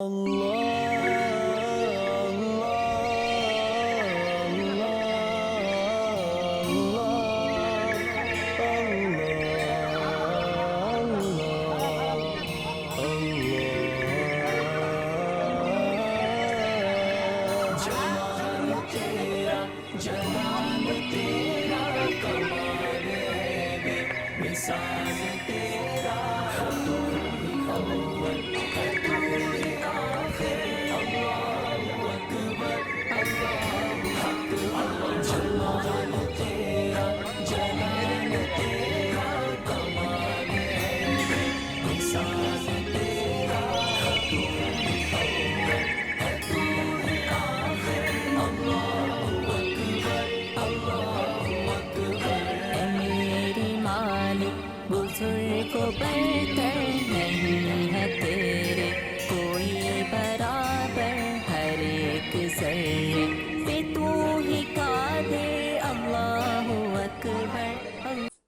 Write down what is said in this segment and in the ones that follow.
忘了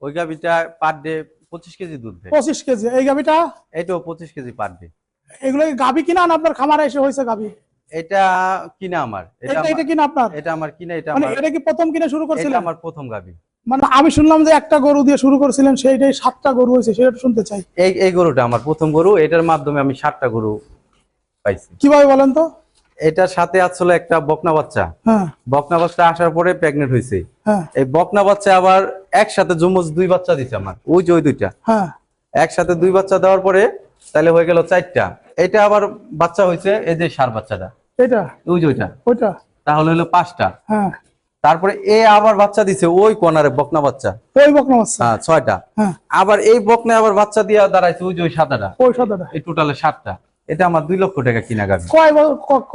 ওই গাভিটা per day পঁচিশ কেজি দুধ দেয়। পঁচিশ কেজি এই গাভিটা? এটাও পঁচিশ কেজি পার ডে এগুলো গাভি কিনা না আপনার খামারে এসে হয়েছে গাভি? এটা কিনা আমার এটা এটা কিনা আপনার? এটা আমার কিনা এটা মানে এটা কি প্রথম কিনে শুরু করছিলেন? আমার প্রথম গাভি। মানে আমি শুনলাম যে একটা গরু দিয়ে শুরু করছিলেন সেইটাই সাতটা গরু হয়েছে সেটা শুনতে চাই। এই এই গরুটা আমার প্রথম গরু এটার মাধ্যমে আমি সাতটা গরু পাইছি। কীভাবে বলেন তো? এটার সাথে আসলে একটা বকনা বাচ্চা। হ্যাঁ। বকনা বাচ্চা আসার পরে প্রেগনেন্ট হয়েছে হ্যাঁ। এই বকনা বাচ্চা আবার একসাথে জমজ দুই বাচ্চা দিছে আমার ওই যে ওই দুইটা। হ্যাঁ। একসাথে দুই বাচ্চা দেওয়ার পরে তাহলে হয়ে গেল চারটা। এটা আবার বাচ্চা হয়েছে এই যে সার বাচ্চাটা। এটা? ওই যে ওইটা। ওইটা? তাহলে হলো পাঁচটা। তারপরে এ আবার বাচ্চা দিছে ওই কোনারে বকনা বাচ্চা। ওই বকনা বাচ্চা? হ্যাঁ ছয়টা। আবার এই বকনে আবার বাচ্চা দিয়ে দাঁড়াইছে ওই যে ওই সাদাটা। ওই সাদাটা। এই টোটালে সাতটা। এটা আমার দুই লক্ষ টাকা কিনা গাবি কয়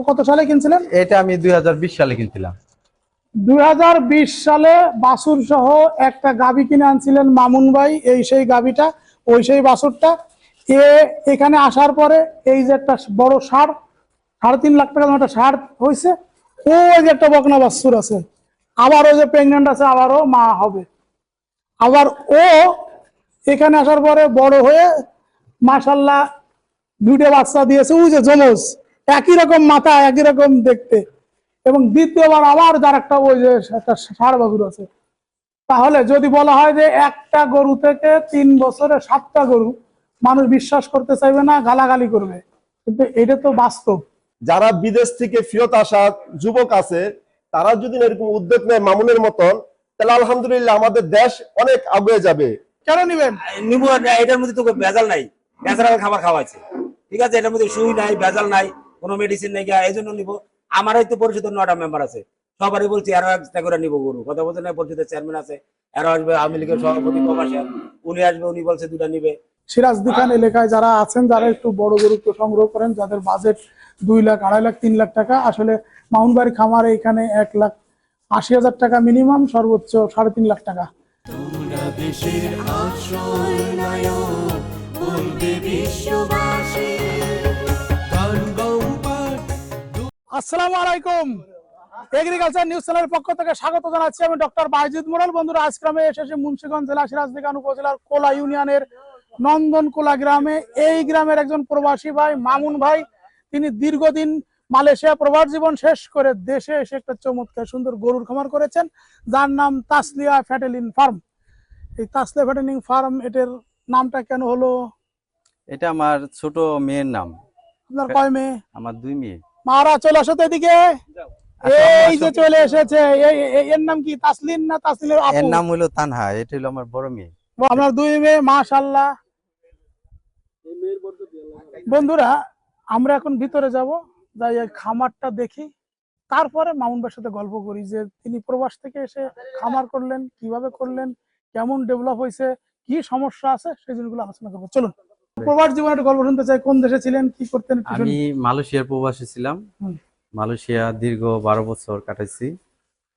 কত সালে কিনছিলেন? এটা আমি দুই হাজার বিশ সালে কিনছিলাম। দুই হাজার বিশ সালে বাসুর সহ একটা গাবি কিনে আনছিলেন মামুন ভাই এই সেই গাবিটা ওই সেই বাসুরটা। এ এখানে আসার পরে এই যে একটা বড় সার সাড়ে তিন লাখ টাকা একটা সার হয়েছে ওই যে একটা বকনা বাছুর আছে। আবারও যে প্রেগনেন্ট আছে আবারও মা হবে। আবার ও এখানে আসার পরে বড় হয়ে মাসাল্লাহ দুইটা বাচ্চা দিয়েছে ওই যে জমজ একই রকম মাথা একই রকম দেখতে। এবং দ্বিতীয়বার আবার যার একটা ওই যে একটা ষাড় বাছুর আছে। তাহলে যদি বলা হয় যে একটা গরু থেকে তিন বছরে সাতটা গরু মানুষ বিশ্বাস করতে চাইবে না গালাগালি করবে। কিন্তু এটা তো বাস্তব। যারা বিদেশ থেকে ফেরত আসা যুবক আছে তারা যদি এরকম উদ্যোগ নেয় মামুনের মতন তাহলে আলহামদুলিল্লাহ আমাদের দেশ অনেক আগুয়ে যাবে। কেন নিবেন? নিবো না, এটার মধ্যে তো ভেজাল নাই। ন্যাচারাল খাবার খাওয়াইছে ঠিক আছে এটার মধ্যে সুই নাই ভেজাল নাই কোনো মেডিসিন নাই এই জন্য নিবো। আমারই তো পরিষদের নটা মেম্বার আছে। সবারই বলছি আরও একটা করে নিবো গরু। কথা বলতে নাই পরিষদের চেয়ারম্যান আছে আরও আসবে আওয়ামী লীগের সভাপতি প্রবাসী উনি আসবে উনি বলছে দুটা নিবে। সিরাজদি খান এলাকায় যারা আছেন যারা একটু বড় গরু সংগ্রহ করেন যাদের বাজেট দুই লাখ আড়াই লাখ তিন লাখ টাকা আসলে মাউন্টবাড়ি খামারে এখানে এক লাখ আশি হাজার টাকা মিনিমাম সর্বোচ্চ সাড়ে তিন লাখ টাকা। আসসালামু আলাইকুম। এগ্রিকালচার নিউজ চ্যানেলের পক্ষ থেকে স্বাগত জানাচ্ছি আমি ডক্টর বাইজিদ মোড়াল। বন্ধুরা আজকে আমি এসেছি মুন্সিগঞ্জ জেলা উপজেলার কোলা ইউনিয়নের নন্দন কোলা গ্রামে। এই গ্রামের একজন প্রবাসী ভাই মামুন ভাই তিনি দীর্ঘদিন মালয়েশিয়া প্রবাস জীবন শেষ করে দেশে এসে একটা চমৎকার সুন্দর গরুর খামার করেছেন। যার নাম তাসলিয়া ফ্যাটেলিন ফার্ম। এই তাসলিয়া ফ্যাটেলিন ফার্ম এটার নামটা কেন হলো? এটা আমার ছোট মেয়ের নাম। আপনার কয় মেয়ে? আমার দুই মেয়ে। মারা চলে আসো তো এদিকে। এই যে চলে এসেছে এর নাম কি? তাসলিন না তাসলিনের আপু? এর নাম হলো তানহা এটা হলো আমার বড় মেয়ে। আপনার দুই মেয়ে মাশাল্লাহ বন্ধুরা আমরা এখন ভিতরে যাব যাই এই খামারটা দেখি। তারপরে মামুন ভাইয়ের সাথে গল্প করি যে তিনি প্রবাস থেকে এসে খামার করলেন কীভাবে করলেন কেমন ডেভেলপ হয়েছে কি সমস্যা আছে সেই জিনিসগুলো আলোচনা করব। চলুন। প্রবাস জীবনে একটা গল্প শুনতে চাই। কোন দেশে ছিলেন কি করতেন আমি মালয়েশিয়ার প্রবাসী ছিলাম। মালয়েশিয়া দীর্ঘ বারো বছর কাটাইছি।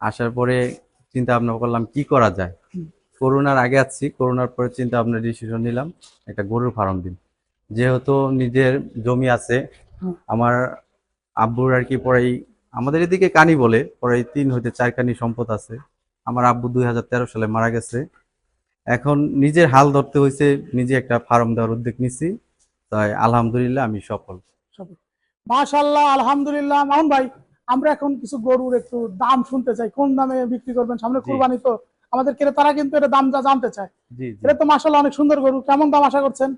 আসার পরে চিন্তা ভাবনা করলাম কি করা যায়? করোনার আগে আসছি করোনার পরে চিন্তা ভাবনা ডিসিশন নিলাম একটা গরুর ফার্ম দিন। যেহেতু নিজের জমি আছে আমার আব্বুর আর কি পরেই আমাদের এদিকে কানি বলে পরে তিন হইতে চার কানি সম্পদ আছে। আমার আব্বু দুই হাজার তেরো সালে মারা গেছে। এখন নিজের হাল ধরতে হয়েছে নিজে একটা ফার্ম দেওয়ার উদ্যোগ নিছি। তাই আলহামদুলিল্লাহ আমি সফল। মাশাল্লাহ আলহামদুলিল্লাহ। মামুন ভাই আমরা এখন কিছু গরুর একটু দাম শুনতে চাই। কোন দামে বিক্রি করবেন? সামনে কুরবানি তো আমাদের ক্রেতারা কিন্তু এটা দাম যা জানতে চায়। এটা তো মাশাল্লাহ অনেক সুন্দর গরু। কেমন দাম আশা করছেন?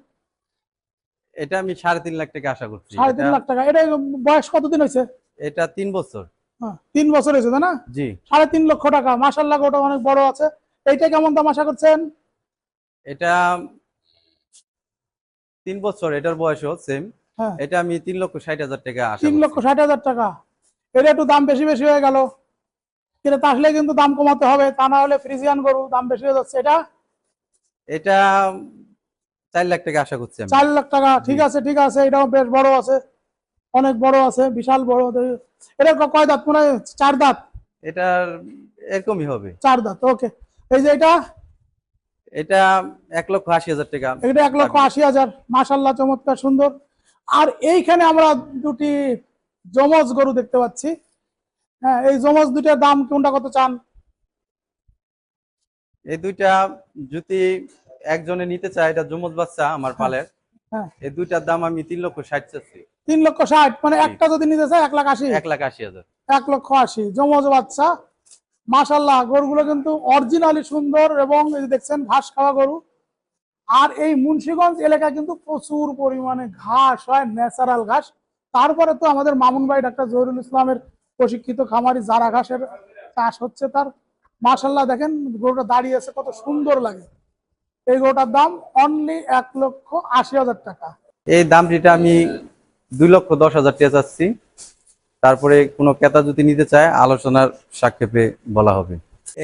এটা আমি সাড়ে তিন লাখ টাকা আশা করছি। সাড়ে তিন লাখ টাকা। এটা বয়স কতদিন হয়েছে? এটা তিন বছর। হ্যাঁ, তিন বছর হয়েছে তাই না? জি। সাড়ে তিন লক্ষ টাকা। মাশাল্লাহ ওটা অনেক বড় আছে। এইটা কেমন দাম আশা করছেন? এটা তিন বছর এটার বয়সও সেম হ্যাঁ। এটা আমি তিন লক্ষ ষাট হাজার টাকা তিন লক্ষ ষাট হাজার টাকা। এটা একটু দাম বেশি বেশি হয়ে গেল। ক্রেতা আসলে কিন্তু দাম কমাতে হবে। তা না হলে ফ্রিজিয়ান গরু দাম বেশি হয়ে যাচ্ছে। এটা এটা চার লাখ টাকা আশা করছি চার লাখ টাকা। ঠিক আছে ঠিক আছে। এটাও বেশ বড় আছে। অনেক বড় আছে বিশাল বড়। এটা কয় দাঁত? মনে চার দাঁত। এটার এরকমই হবে। চার দাঁত। ওকে। এই যে এটা এটা এক লক্ষ আশি হাজার টাকা। এটা এক লক্ষ আশি হাজার। মাসাল্লাহ চমৎকার সুন্দর। আর এইখানে আমরা দুটি জমজ গরু দেখতে পাচ্ছি। হ্যাঁ এই জমজ দুটার দাম কোনটা কত চান? এই দুইটা যদি একজনে নিতে চায় এটা জমজ বাচ্চা আমার পালের। হ্যাঁ। এই দুইটার দাম আমি তিন লক্ষ ষাট চাচ্ছি। তিন লক্ষ ষাট মানে একটা যদি নিতে চায় এক লাখ আশি। এক লাখ আশি হাজার। এক লক্ষ আশি জমজ বাচ্চা। মাশাল্লাহ গরুগুলো কিন্তু অরিজিনালি সুন্দর এবং দেখছেন ঘাস খাওয়া গরু। আর এই মুন্সিগঞ্জ এলাকা কিন্তু প্রচুর পরিমাণে ঘাস হয় ন্যাচারাল ঘাস। তারপরে তো আমাদের মামুন ভাই ডাক্তার জহিরুল ইসলামের প্রশিক্ষিত খামারি জারা ঘাসের চাষ হচ্ছে তার। মাশাল্লাহ দেখেন গরুটা দাঁড়িয়ে আছে, কত সুন্দর লাগে। এই গরুটার দাম অনলি এক লক্ষ আশি হাজার টাকা। এই দামটিটা আমি দুই লক্ষ দশ হাজার টাকা চাচ্ছি। তারপরে কোনো ক্রেতা যদি নিতে চায় আলোচনার সাক্ষেপে বলা হবে।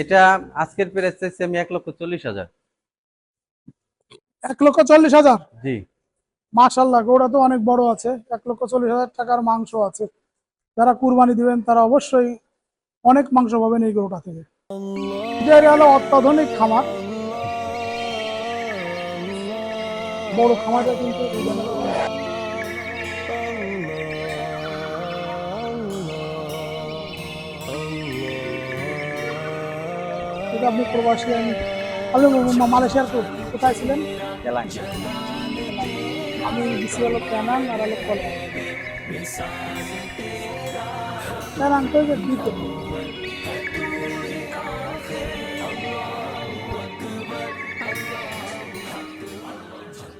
এটা আজকের প্রাইস চাইছি আমি এক লক্ষ চল্লিশ হাজার। এক লক্ষ চল্লিশ হাজার? জি। মাশাল্লাহ গরুটা তো অনেক বড় আছে। এক লক্ষ চল্লিশ হাজার টাকার মাংস আছে। যারা কুরবানি দিবেন তারা অবশ্যই অনেক মাংস পাবেন এই গরুটা থেকে। হলো অত্যাধুনিক খামার। বড় খামারটা কিন্তু আপনি প্রবাসী আমি আপনি মালয়েশিয়ার কোথায় ছিলেন? আমি হলো ক্যানান আর হলো কলা ক্যানান তো দিতে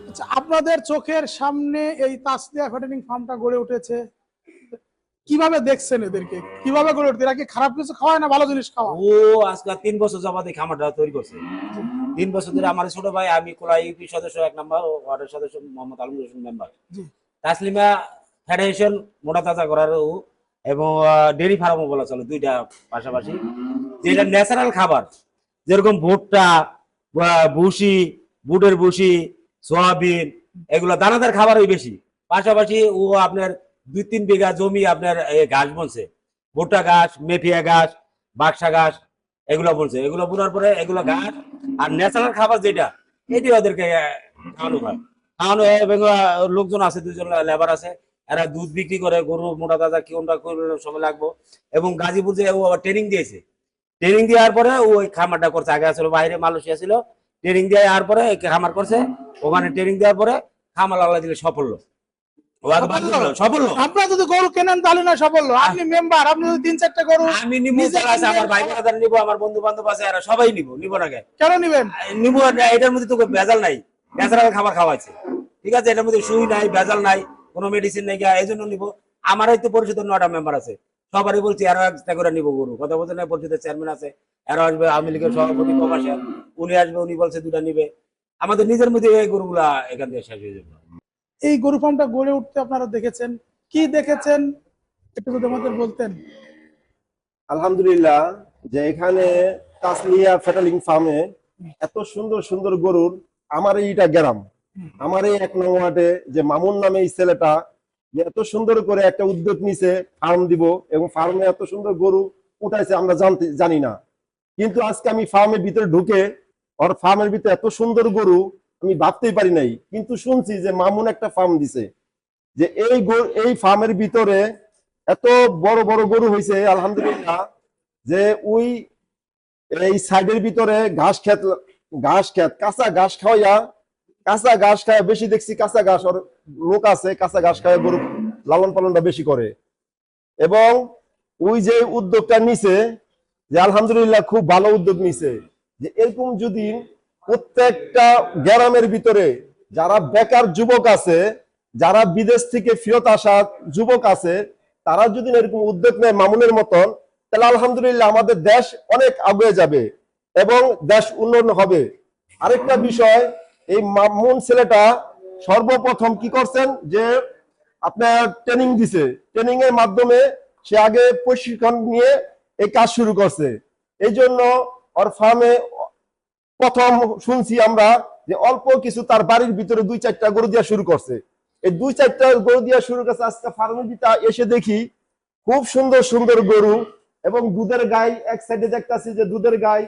আচ্ছা আপনাদের চোখের সামনে এই তাসলিয়া ফেটেনিং ফার্মটা গড়ে উঠেছে। কীভাবে দেখছেন এদেরকে? কীভাবে গড়ে উঠছে এরা কি খারাপ কিছু খাওয়ায় না ভালো জিনিস খাওয়া ও আজকে তিন বছর যাবাতে খামারটা তৈরি করছে। তিন বছর ধরে আমার ছোট ভাই আমি কোলা ইউপি সদস্য এক নম্বর ও ওয়ার্ডের সদস্য মোহাম্মদ আলম হোসেন মেম্বার। জি। তাসলিমা ফেডারেশন মোটা তাজা করার ও এবং ডেরি ফার্মও বলা চলে দুইটা পাশাপাশি। যেটা ন্যাচারাল খাবার যেরকম ভুট্টা ভুসি বুটের ভুসি সোয়াবিন এগুলো দানাদার খাবারই বেশি। পাশাপাশি ও আপনার দুই তিন বিঘা জমি আপনার ঘাস বলছে ভুট্টা ঘাস, মেফিয়া ঘাস, বাক্সা ঘাস, এগুলো বলছে এগুলো বোনার পরে এগুলো ঘাস আর ন্যাচারাল খাবার যেটা, এটি ওদেরকে খাওয়ানো হয়। খাওয়ানো হয়, এবং লোকজন আছে, দুজন লেবার আছে। এরা দুধ বিক্রি করে, গরু, মোটা কি কোনটা সময় লাগবো। এবং গাজীপুর যে ও ট্রেনিং দিয়েছে। ট্রেনিং দেওয়ার পরে ওই খামারটা করছে। আগে আসলে বাইরে মালয়েশিয়া ছিল। ট্রেনিং দেওয়ার পরে খামার করছে। ওখানে ট্রেনিং দেওয়ার পরে খামার আল্লাহ দিলে সফল আপনারা যদি গরু কেনেন তাহলে না সফল আপনি মেম্বার আপনি যদি তিন চারটে গরু আমি নিবো নিজে যারা আছে, আমার ভাই ব্রাদার নিবো আমার বন্ধু বান্ধব আছে এরা সবাই নিবো নিবো না কেন কেন নিবেন? নিবো এটার মধ্যে তো ভেজাল নাই। ন্যাচারাল খাবার খাওয়াচ্ছে ঠিক আছে এটার মধ্যে সুই নাই ভেজাল নাই কোনো মেডিসিন নাই এই জন্য নিবো। আমারই তো পরিষদের নটা মেম্বার আছে। সবারই বলছি আরও একটা করে নিবো গরু। কথা বলতে না পরিষদের চেয়ারম্যান আছে। আরও আসবে আওয়ামী লীগের সভাপতি উনি আসবে উনি বলছে দুটা নিবে। আমাদের নিজের মধ্যে এই গরুগুলা এখান থেকে শেষ হয়ে যাবে। এই গরু ফার্মটা গড়ে উঠতে আপনারা দেখেছেন। কি দেখেছেন? একটু যদি আমাদের বলতেন। আলহামদুলিল্লাহ, যে এখানে তাসলিয়া ফেটালিং ফার্মে এত সুন্দর সুন্দর গরুর আমার এইটা গ্রাম। আমার এই এক নং ওয়ার্ডে যে মামুন নামে এই ছেলেটা এত সুন্দর করে একটা উদ্যোগ নিছে, ফার্ম দিব এবং ফার্মে এত সুন্দর গরু উঠাইছে আমরা জানতে, জানি না। কিন্তু আজকে আমি ফার্মের ভিতরে ঢুকে, ওর ফার্মের ভিতরে এত সুন্দর গরু আমি ভাবতেই পারি নাই, কিন্তু শুনছি যে মামুন একটা ফার্ম দিছে, যে এই এই ফার্মের ভিতরে এত বড় বড় গরু হয়েছে আলহামদুলিল্লাহ, যে ওই এই সাইডের ভিতরে ঘাস খেত ঘাস খেত কাঁচা ঘাস খাওয়াইয়া, কাঁচা ঘাস খায় বেশি দেখছি কাঁচা ঘাস ওর লোক আছে, কাঁচা ঘাস খায় গরু লালন পালনটা বেশি করে। এবং ওই যে উদ্যোগটা নিছে, যে আলহামদুলিল্লাহ খুব ভালো উদ্যোগ নিছে, যে এরকম যদি প্রত্যেকটা গ্রামের ভিতরে যারা বেকার যুবক আছে, যারা বিদেশ থেকে ফেরত আসা যুবক আছে, তারা যদি এরকম উদ্যোগ নেয় মামুনের মতন, তাহলে আলহামদুলিল্লাহ আমাদের দেশ অনেক আগে যাবে এবং দেশ উন্নয়ন হবে। আরেকটা বিষয়, এই মামুন ছেলেটা সর্বপ্রথম কি করছেন যে আপনার ট্রেনিং দিছে। ট্রেনিং এর মাধ্যমে সে আগে প্রশিক্ষণ নিয়ে এই কাজ শুরু করছে। এই জন্য ওর ফার্মে প্রথম শুনছি আমরা যে অল্প কিছু তার বাড়ির ভিতরে দুই চারটা গরু দিয়া শুরু করছে। এই দুই চারটা গরু দিয়া শুরু করছে আজকে ভিতরে এসে দেখি খুব সুন্দর সুন্দর গরু এবং দুধের গাই এক সাইডে দেখতেছি যে দুধের গাই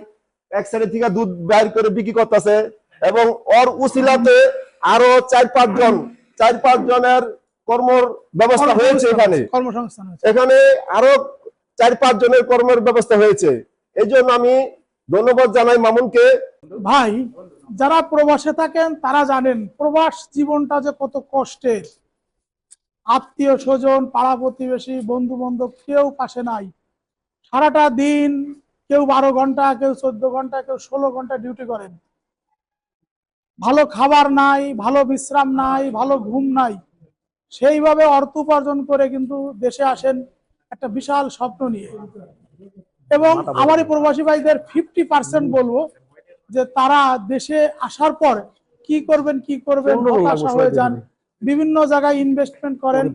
এক সাইডে থেকে দুধ বাইর করে বিক্রি করতেছে এবং ওর উসিলাতে আরও চার পাঁচ জন চার পাঁচ জনের কর্মর ব্যবস্থা হয়েছে এখানে। এখানে আরও চার পাঁচ জনের কর্মের ব্যবস্থা হয়েছে। এই জন্য আমি ধন্যবাদ জানাই মামুনকে। ভাই, যারা প্রবাসে থাকেন, তারা জানেন, প্রবাস জীবনটা যে কত কষ্টের। আত্মীয় স্বজন, পাড়া প্রতিবেশী বন্ধু বান্ধব কেউ পাশে নাই। সারাটা দিন কেউ বারো ঘণ্টা, কেউ চোদ্দ ঘণ্টা, কেউ ষোলো ঘণ্টা ডিউটি করেন। ভালো খাবার নাই, ভালো বিশ্রাম নাই, ভালো ঘুম নাই। সেইভাবে অর্থ উপার্জন করে কিন্তু দেশে আসেন একটা বিশাল স্বপ্ন নিয়ে। এবং আমার এই প্রবাসী ভাইদের ফিফটি পার্সেন্ট বলব যে তারা দেশে আসার পর কি করবেন কি করবেন হতাশা হয়ে যান। বিভিন্ন জায়গায় ইনভেস্টমেন্ট করেন।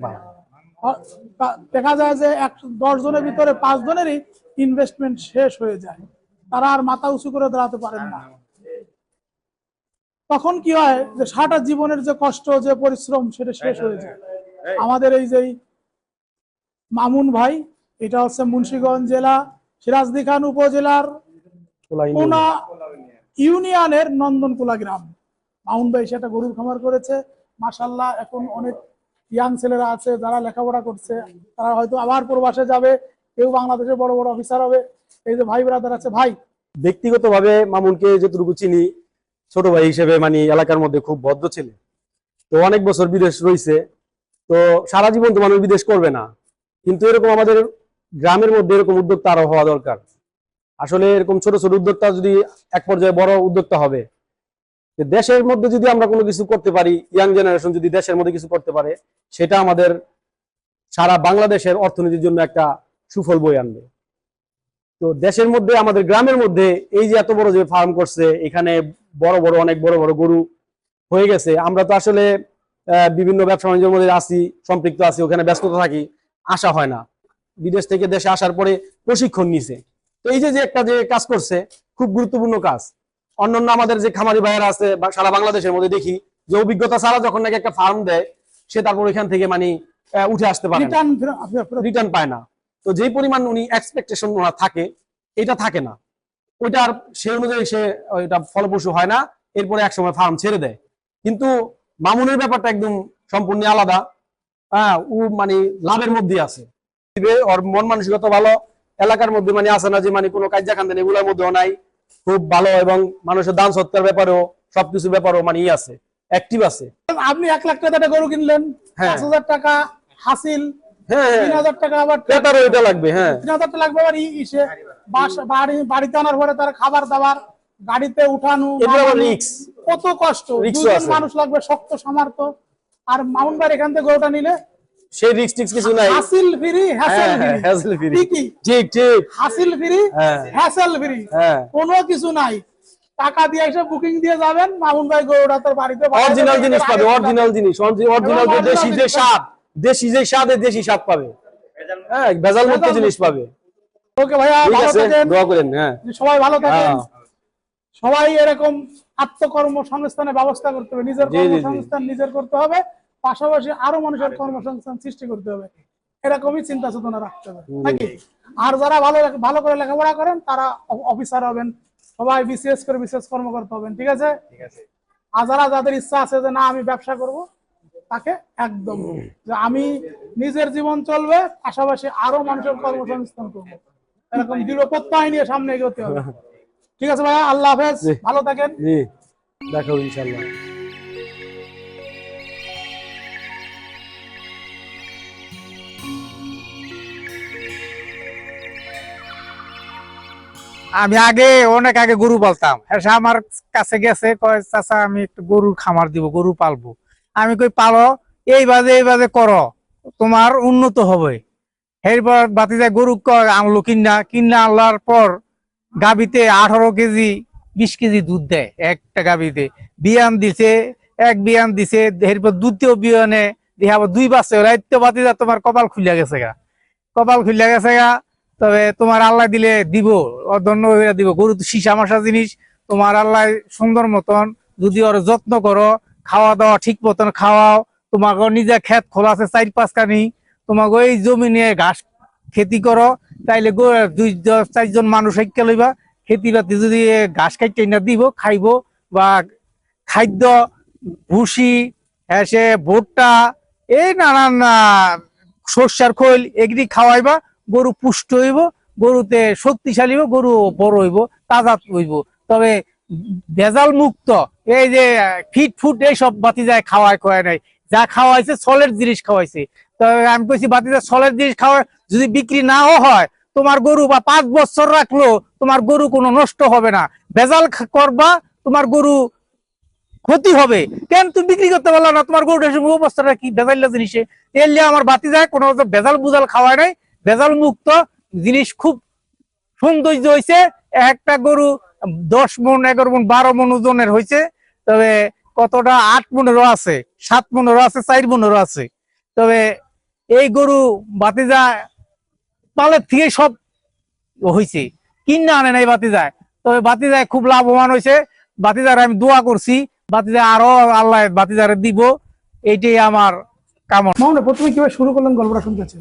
দেখা যায় যে এক দশ জনের ভিতরে পাঁচ জনেরই ইনভেস্টমেন্ট শেষ হয়ে যায়। তারা আর মাথা উঁচু করে দাঁড়াতে পারেন না। তখন কি হয় যে সারাটা জীবনের যে কষ্ট যে পরিশ্রম সেটা শেষ হয়ে যায়। আমাদের এই যে মামুন ভাই এটা হচ্ছে মুন্সিগঞ্জ জেলা সিরাজদি খান উপজেলার কোনা ইউনিয়নের নন্দনকুলা গ্রাম। মাউন ভাই সেটা গরুর খামার করেছে। মাসাল্লাহ এখন অনেক ইয়াং ছেলেরা আছে যারা লেখাপড়া করছে। তারা হয়তো আবার প্রবাসে যাবে কেউ বাংলাদেশে বড় বড় অফিসার হবে। এই যে ভাই ব্রাদার আছে ভাই। ব্যক্তিগতভাবে মামুনকে যতটুকু চিনি ছোট ভাই হিসেবে মানে এলাকার মধ্যে খুব ভদ্র ছেলে। তো অনেক বছর বিদেশ রয়েছে। তো সারা জীবন তো মানুষ বিদেশ করবে না। কিন্তু এরকম আমাদের গ্রামের মধ্যে এরকম উদ্যোক্তা আরও হওয়া দরকার। আসলে এরকম ছোট ছোট উদ্যোক্তা যদি এক পর্যায়ে বড় উদ্যোক্তা হবে দেশের মধ্যে যদি আমরা কোনো কিছু করতে পারি, ইয়াং জেনারেশন যদি দেশের মধ্যে কিছু করতে পারে, সেটা আমাদের সারা বাংলাদেশের অর্থনীতির জন্য একটা সুফল বই আনবে। তো দেশের মধ্যে, আমাদের গ্রামের মধ্যে এই যে এত বড় যে ফার্ম করছে, এখানে বড় বড়, অনেক বড় বড় গরু হয়ে গেছে। আমরা তো আসলে বিভিন্ন ব্যবসা বাণিজ্যের মধ্যে আছি, সম্পৃক্ত আছি, ওখানে ব্যস্ততা থাকি আসা হয় না। বিদেশ থেকে দেশে আসার পরে প্রশিক্ষণ নিছে। তো এই যে যে একটা যে কাজ করছে খুব গুরুত্বপূর্ণ কাজ। অন্যান্য আমাদের যে খামারি ভাইয়েরা আছে সারা বাংলাদেশের মধ্যে দেখি যে অভিজ্ঞতা ছাড়া যখন নাকি একটা ফার্ম দেয় সে তারপর এখান থেকে মানে উঠে আসতে পারে। রিটার্ন পায় না। তো যেই পরিমাণ উনি এক্সপেকটেশন ওনার থাকে এটা থাকে না। ওইটা আর সে অনুযায়ী সে ওইটা ফলপ্রসূ হয় না। এরপরে একসময় ফার্ম ছেড়ে দেয়। কিন্তু মামুনের ব্যাপারটা একদম সম্পূর্ণ আলাদা। হ্যাঁ ও মানে লাভের মধ্যে আছে। দিবে, ওর মন মানসিকতা ভালো এলাকার মধ্যে মানে আছে না যে মানে কোনো কাজা খান্দেন এগুলোর মধ্যেও নাই। খুব ভালো এবং মানুষের দান সৎকার ব্যাপারেও সবকিছু ব্যাপারেও মানে ই আছে অ্যাক্টিভ আছে। আপনি এক লাখ টাকা গরু কিনলেন হ্যাঁ। পাঁচ হাজার টাকা হাসিল খাবার দাবার গাড়িতে উঠানো কত কষ্ট। মানুষ লাগবে শক্ত সামর্থ্য। আর ভাই এখান থেকে গরুটা নিলে সেই রিস্ক টিক্স কিছু নাই। হাসিল ফ্রি হ্যাসেল হ্যাঁ, হ্যাঁ, ফ্রি। ঠিকই। ঠিক ঠিক। হাসিল ফ্রি হ্যাঁ। Hassle free. হ্যাঁ। কোনো কিছু নাই। টাকা দিয়ে এসে বুকিং দিয়ে যাবেন মামুন ভাই গরুটা তোর বাড়িতে অরিজিনাল জিনিস পাবে অরিজিনাল জিনিস অরিজিনাল দেশি যে স্বাদ দেশি যে স্বাদে দেশি স্বাদ পাবে। হ্যাঁ ভেজাল মুক্ত জিনিস পাবে। ওকে ভাইয়া ভালো থাকেন। দোয়া করেন হ্যাঁ। সবাই ভালো থাকেন। হ্যাঁ। সবাই এরকম আত্মকর্ম সংস্থানের ব্যবস্থা করতে হবে। নিজের। কর্মসংস্থান নিজের করতে হবে। পাশাপাশি আরও মানুষের কর্মসংস্থান সৃষ্টি করতে হবে। এরকমই চিন্তা চেতনা রাখতে হবে নাকি? আর যারা ভালো ভালো করে লেখাপড়া করেন তারা অফিসার হবেন সবাই বিসিএস করে বিশেষ কর্মকর্তা হবেন ঠিক আছে? আর যারা যাদের ইচ্ছা আছে যে না আমি ব্যবসা করব তাকে একদম যে আমি নিজের জীবন চলবে পাশাপাশি আরও মানুষের কর্মসংস্থান করব। এরকম দৃঢ় প্রত্যয় নিয়ে সামনে এগোতে হবে। ঠিক আছে ভাইয়া? আল্লাহ হাফেজ। ভালো থাকেন। দেখো ইনশাল্লাহ আমি আগে, অনেক আগে গরু পালতাম। এসে আমার কাছে গেছে, কয়, চাচা, আমি একটু গরুর খামার দিব, গরু পালবো। আমি কই, পালো, এই বাজে এই বাজে করো, তোমার উন্নত হবে। এরপর বাতি যায় গরু আনলো কিনা? কিনা আনলার পর গাবিতে আঠারো কেজি, বিশ কেজি দুধ দেয় একটা গাবিতে বিয়ান দিছে, এক বিয়ান দিছে, এরপর দ্বিতীয় বিয়ানে আবার দুই বাচ্চা রাইতে বাতি যা তোমার কপাল খুলিয়া গেছে গা। কপাল খুলিয়া গেছে গা তবে তোমার আল্লাহ দিলে দিব হইয়া দিব। গরু তো সীসা মাসা জিনিস, তোমার আল্লাহ সুন্দর মতন যদি ওর যত্ন করো, খাওয়া দাওয়া ঠিক মতন খাওয়াও, তোমাকে নিজে ক্ষেত খোলা আছে চার পাঁচখানি, তোমাকে এই জমি নিয়ে ঘাস খেতি করো, তাইলে দুই চারজন মানুষ ঐক্য লইবা, খেতি বাতি যদি ঘাস খাইতে না দিব, খাইব, বা খাদ্য, ভুসি হ্যাঁ সে ভুট্টা, এই নানান সর্ষার খোল এগুলি খাওয়াইবা গরু পুষ্ট হইব, গরুতে শক্তিশালী হইব, গরু বড় হইব তাজা হইব। তবে ভেজাল মুক্ত, এই যে, ফিট ফুট এইসব বাতি যায় খাওয়ায় খাওয়ায় নাই। যা খাওয়াইছে, সলের জিনিস খাওয়াইছে। তবে আমি কইছি, বাতিজা সলের জিনিস খাওয়ায় যদি বিক্রি নাও হয়, তোমার গরু বা পাঁচ বছর রাখল, তোমার গরু কোনো নষ্ট হবে না। ভেজাল করবা, তোমার গরু ক্ষতি হবে। কেন তুমি বিক্রি করতে পারল না? তোমার গরুটা অবস্থাটা কি? ভেজাল জিনিসে। এলে আমার বাতি যায় কোনো ভেজাল বুজাল খাওয়ায় নাই। ভেজাল মুক্ত জিনিস খুব সৌন্দর্য হয়েছে একটা গরু দশ মন, এগারো মন, বারো মন ওজনের হয়েছে তবে কতটা? আট মনেরও আছে, সাত মনেরও আছে, চার মনেরও আছে। তবে এই গরু বাতিজা পালের থেকে সব হয়েছে কিনা আনে নাই বাতিজায়। তবে বাতিজায় খুব লাভবান হয়েছে বাতিজার আমি দোয়া করছি বাতিজা আরও আল্লাহ বাতিজারে দিব। এইটাই আমার কামনা। প্রথমে কীভাবে শুরু করলেন গল্পটা শুনতেছি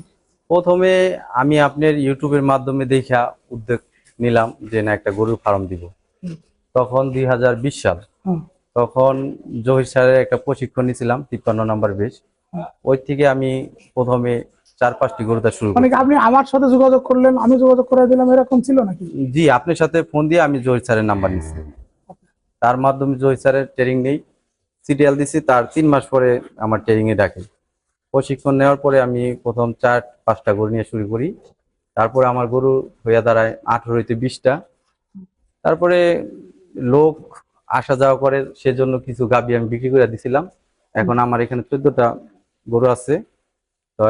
প্রথমে আমি আপনার ইউটিউবের মাধ্যমে দেখা উদ্যোগ নিলাম যে না একটা গরুর ফার্ম দিব। তখন দুই হাজার বিশ সাল। তখন জহির স্যারের একটা প্রশিক্ষণ নিয়েছিলাম তিপ্পান্ন নাম্বার বেশ। ওই থেকে আমি প্রথমে চার পাঁচটি গরুটা শুরু মানে আপনি আমার সাথে যোগাযোগ করলেন আমি যোগাযোগ করে দিলাম এরকম ছিল নাকি? জি আপনার সাথে ফোন দিয়ে আমি জহির স্যারের নাম্বার নিচ্ছি তার মাধ্যমে জহির স্যারের ট্রেনিং নেই। সিরিয়াল দিছি তার তিন মাস পরে আমার ট্রেনিং এ ডাকে। প্রশিক্ষণ নেওয়ার পরে আমি প্রথম চার, পাঁচটা গরু নিয়ে শুরু করি। তারপরে আমার গরু হইয়া দাঁড়ায় আঠারো হইতে বিশটা। তারপরে লোক আসা যাওয়া করে, সেজন্য কিছু গাবি আমি বিক্রি করে দিছিলাম। এখন আমার এখানে চোদ্দটা গরু আছে। তো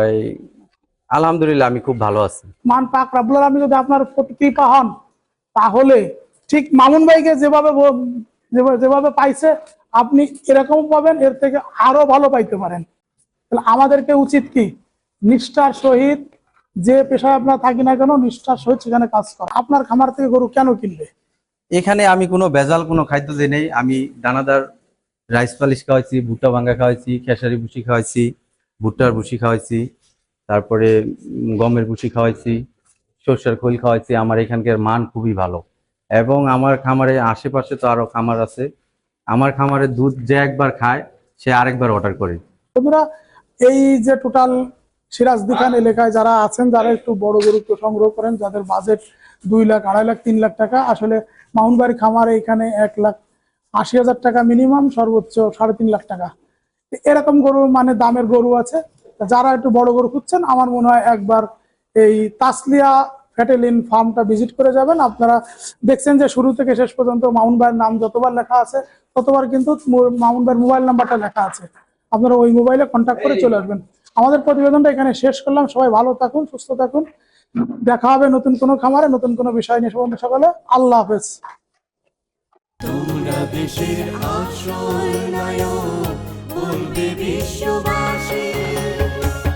আলহামদুলিল্লাহ আমি খুব ভালো আছি। মান পাক আলামিন যদি আপনার কৃপা হন, তাহলে ঠিক মামুন ভাইকে যেভাবে- যেভাবে পাইছে, আপনি এরকম পাবেন, এর থেকে আরও ভালো পাইতে পারেন। তাহলে আমাদেরকে উচিত কি? নিষ্ঠার সহিত যে পেশায় আপনার থাকি না কেন নিষ্ঠার সহিত সেখানে কাজ করা। আপনার খামার থেকে গরু কেন কিনবে? এখানে আমি কোনো ভেজাল কোনো খাদ্য দিই নেই। আমি দানাদার রাইস পালিশ খাওয়াইছি ভুট্টা ভাঙ্গা খাওয়াইছি খেসারি ভুসি খাওয়াইছি ভুট্টার ভুসি খাওয়াইছি তারপরে গমের ভুসি খাওয়াইছি সর্ষের খোল খাওয়াইছি। আমার এখানকার মান খুবই ভালো। এবং আমার খামারে আশেপাশে তো আরও খামার আছে। আমার খামারে দুধ যে একবার খায় সে আরেকবার অর্ডার করে। বন্ধুরা এই যে টোটাল সিরাজদি খান এলাকায় যারা আছেন যারা একটু বড় গরু সংগ্রহ করেন যাদের বাজেট দুই লাখ আড়াই লাখ তিন লাখ টাকা আসলে মাউন্টবাড়ি খামারে এখানে এক লাখ আশি হাজার টাকা মিনিমাম সর্বোচ্চ সাড়ে তিন লাখ টাকা। এরকম গরু মানে দামের গরু আছে। যারা একটু বড় গরু খুঁজছেন আমার মনে হয় একবার এই তাসলিয়া ফ্যাটেলিন ফার্মটা ভিজিট করে যাবেন। আপনারা দেখছেন যে শুরু থেকে শেষ পর্যন্ত ভাইয়ের নাম যতবার লেখা আছে ততবার কিন্তু মু- মামুন ভাইয়ের মোবাইল নাম্বারটা লেখা আছে। আপনারা ওই মোবাইলে কন্ট্যাক্ট করে চলে আসবেন। আমাদের প্রতিবেদনটা এখানে শেষ করলাম। সবাই ভালো থাকুন সুস্থ থাকুন। দেখা হবে নতুন কোনো খামারে নতুন কোনো বিষয় নিয়ে। সবাই সকালে। আল্লাহ হাফেজ। তোমরা দেশের আশ্রয় নায়ক বলবে বিশ্ববাসী